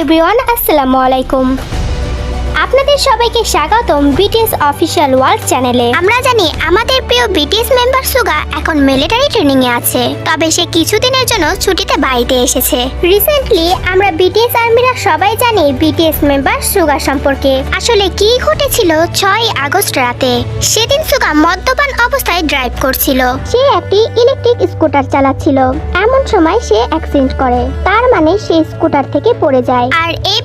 Everyone আসসালামু আলাইকুম আপনাদের সবাইকে স্বাগতম বিটিএস অফিসিয়াল ওয়ার্ল্ড চ্যানেলে। আমরা জানি আমাদের প্রিয় বিটিএস মেম্বার সুগা এখন মিলিটারি ট্রেনিং এ আছে। তবে সে কিছুদিনের জন্য ছুটিতে বাড়িতে এসেছে। রিসেন্টলি আমরা বিটিএস আর্মিরা সবাই জানি বিটিএস মেম্বার সুগা সম্পর্কে। আসলে কি ঘটেছিল ছয় আগস্ট রাতে? সেদিন সুগা মদ্যপান অবস্থায় ড্রাইভ করছিল। সে একটি ইলেকট্রিক স্কুটার চালাচ্ছিল। এমন সময় সে অ্যাক্সিডেন্ট করে। তার মানে সে স্কুটার থেকে পড়ে যায়। আর এই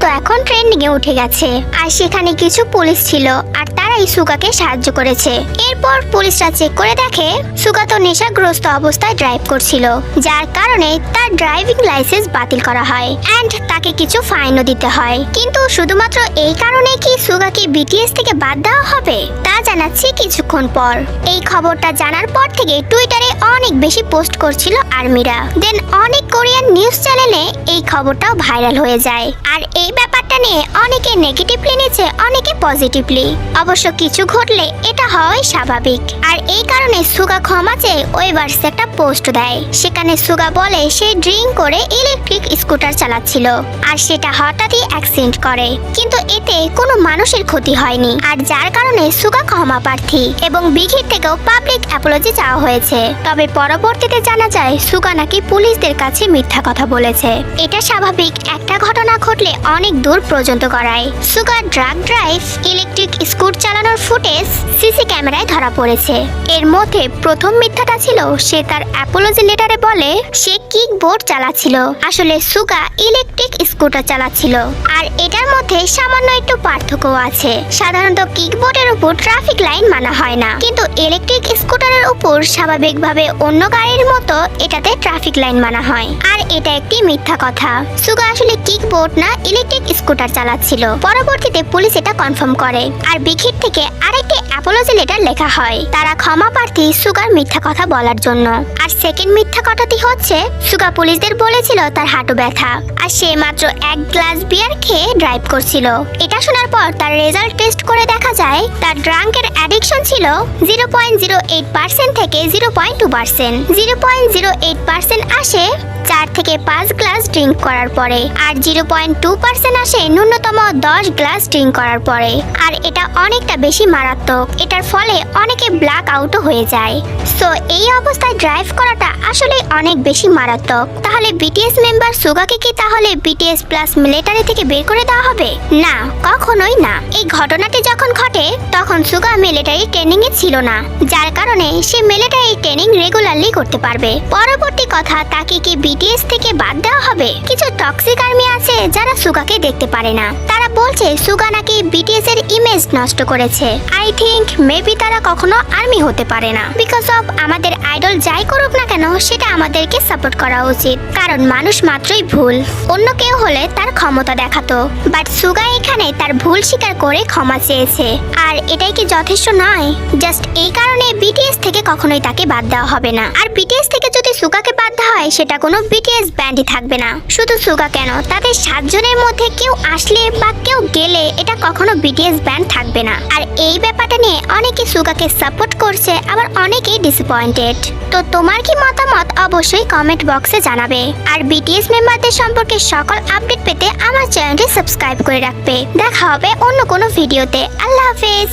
তো এখন ট্রেন্ডিং এ উঠে গেছে। আর সেখানে কিছু পুলিশ ছিল, আর তারাই সুগাকে সাহায্য করেছে। এরপর পুলিশরা চেক করে দেখে, সুগা তো নেশাগ্রস্ত অবস্থায় ড্রাইভ করছিল, যার কারণে তার ড্রাইভিং লাইসেন্স বাতিল করা হয় অ্যান্ড তাকে কিছু ফাইনও দিতে হয়। কিন্তু শুধুমাত্র এই কারণে কি সুগাকে বিটিএস থেকে বাদ দেওয়া হবে? তা জানাচ্ছি কিছুক্ষণ পর। এই খবরটা জানার পর থেকে টুইটারে অনেক বেশি পোস্ট করছিল আর্মিরা। দেন অনেক কোরিয়ান নিউজ চ্যানেলে এই খবরটাও ভাইরাল হয়ে যায়। আর এই ব্যাপারটা নিয়ে অনেকে নেগেটিভলি নিয়েছে অনেকে পজিটিভলি অবশ্য কিছু ঘটলে এটা হওয়াই স্বাভাবিক। আর এই কারণে সুগা ক্ষমা চেয়ে ওয়েভার্সে একটা পোস্ট দেয়। সেখানে সুগা বলে সে ড্রিঙ্ক করে ইলেকট্রিক স্কুটার চালাচ্ছিল। আর সেটা হঠাৎই অ্যাক্সিডেন্ট করে। কিন্তু এতে কোনো মানুষের ক্ষতি হয়নি। আর যার কারণে সুগা ক্ষমা প্রার্থী এবং বিঘির থেকেও পাবলিক অ্যাপোলজি চাওয়া হয়েছে। তবে পরবর্তীতে জানা যায়, সুগা নাকি পুলিশদের কাছে মিথ্যা কথা বলেছে। এটা স্বাভাবিক, একটা ঘটনা ঘটলে অনেক দূর পর্যন্ত করায় সুগার ড্রাগ ড্রাইভ ইলেকট্রিক স্কুট চালানোর ফুটেজ সিসি ক্যামেরায় ধরা পড়েছে। এর মধ্যে প্রথম মিথ্যাটা ছিল, সে তার অ্যাপোলজি লেটারে বলে, সে কিক বোর্ড চালাচ্ছিল। আসলে সুগা ইলেকট্রিক স্কুটার চালাচ্ছিল। আর এটার মধ্যে সামান্য একটু পার্থক্য আছে। সাধারণত কিকবোর্ডের উপর ট্রাফিক লাইন মানা হয় না। কিন্তু ইলেকট্রিক স্কুটারের উপর স্বাভাবিকভাবে অন্য গাড়ির মতো এটাতে ট্রাফিক লাইন মানা হয়। আর এটা একটি মিথ্যা কথা। সুগা আসলে কিকবোর্ড না, ইলেকট্রিক স্কুটার চালাচ্ছিল। পরবর্তীতে পুলিশ এটা কনফার্ম করে। আর বিখির থেকে আরেকটি অ্যাপোলজি লেটার লেখা হয়। তারা ক্ষমা প্রার্থী সুগার মিথ্যা কথা বলার জন্য। আর সেকেন্ড মিথ্যা কথাটি হচ্ছে সুগা পুলিশদের বলেছিল তার হাঁটু ব্যথা। আর সে মাত্র এক গ্লাস বিয়ার খেয়ে ড্রাইভ করছিল। এটা শোনার পর তার রেজাল্ট টেস্ট করে দেখা যায়, তার ড্রাঙ্কের অ্যাডিকশন ছিল zero point zero eight percent থেকে zero point two percent zero point zero eight percent আসে চার থেকে পাঁচ গ্লাস ড্রিঙ্ক করার পরে, আর জিরো পয়েন্ট টু পার্সেন্ট আসে ন্যূনতম দশ গ্লাস ড্রিঙ্ক করার পরে। আর এটা অনেকটা বেশি মারাত্মক। এটার ফলে অনেকে ব্ল্যাক আউটও হয়ে যায়। সো, এই অবস্থায় ড্রাইভ করাটা আসলে অনেক বেশি মারাত্মক। তাহলে বিটিএস মেম্বার সুগাকে কি তাহলে বিটিএস প্লাস মিলিটারি থেকে বের করে দেওয়া হবে? না, কখনোই না। এই ঘটনাটি যখন ঘটে, তখন সুগা মিলিটারি ট্রেনিং এ ছিল না। যার কারণে সে মিলিটারি ট্রেনিং রেগুলারলি করতে পারবে। পরবর্তী কথা, তাকে কি বিটিএস থেকে বাদ দেওয়া হবে। কিছু টক্সিক আর্মি আছে যারা সুগাকে দেখতে পারে না। তারা বলছে সুগা নাকি বিটিএস এর ইমেজ নষ্ট করেছে। আই থিংক মেবি তারা কখনো আর্মি হতে পারে না। বিকজ অফ আমাদের আইডল যাই করুক না কেন, সেটা আমাদেরকে সাপোর্ট করা উচিত। কারণ মানুষ মাত্রই ভুল। অন্য কেউ হলে তার ক্ষমতা দেখাতো। বাট সুগা এখানে তার ভুল স্বীকার করে ক্ষমা চেয়েছে। আর এটাই কি যথেষ্ট নয়? জাস্ট এই কারণে বিটিএস থেকে কখনোই তাকে বাদ দেওয়া হবে না। আর বিটিএস থেকে যদি সুগাকে বাদ দেওয়া হয়, সেটা কোনো বিটিএস ব্যান্ডই থাকবে না। শুধু সুগা কেন? তাদের সাতজনের মধ্যে কেউ আসলে বা কেউ গেলে এটা কখনো বিটিএস ব্যান্ড থাকবে না। আর এই ব্যাপারটা নিয়ে অনেকে সুগাকে সাপোর্ট করছে, আবার অনেকেই ডিসঅ্যাপয়েন্টেড তো তোমার কি মতামত অবশ্যই কমেন্ট বক্সে জানাবে। আর বিটিএস মেম্বারদের সম্পর্কে সকল আপডেট পেতে আমার চ্যানেলটি সাবস্ক্রাইব করে রাখবে। দেখা হবে অন্য কোনো ভিডিওতে আল্লাহ হাফেজ!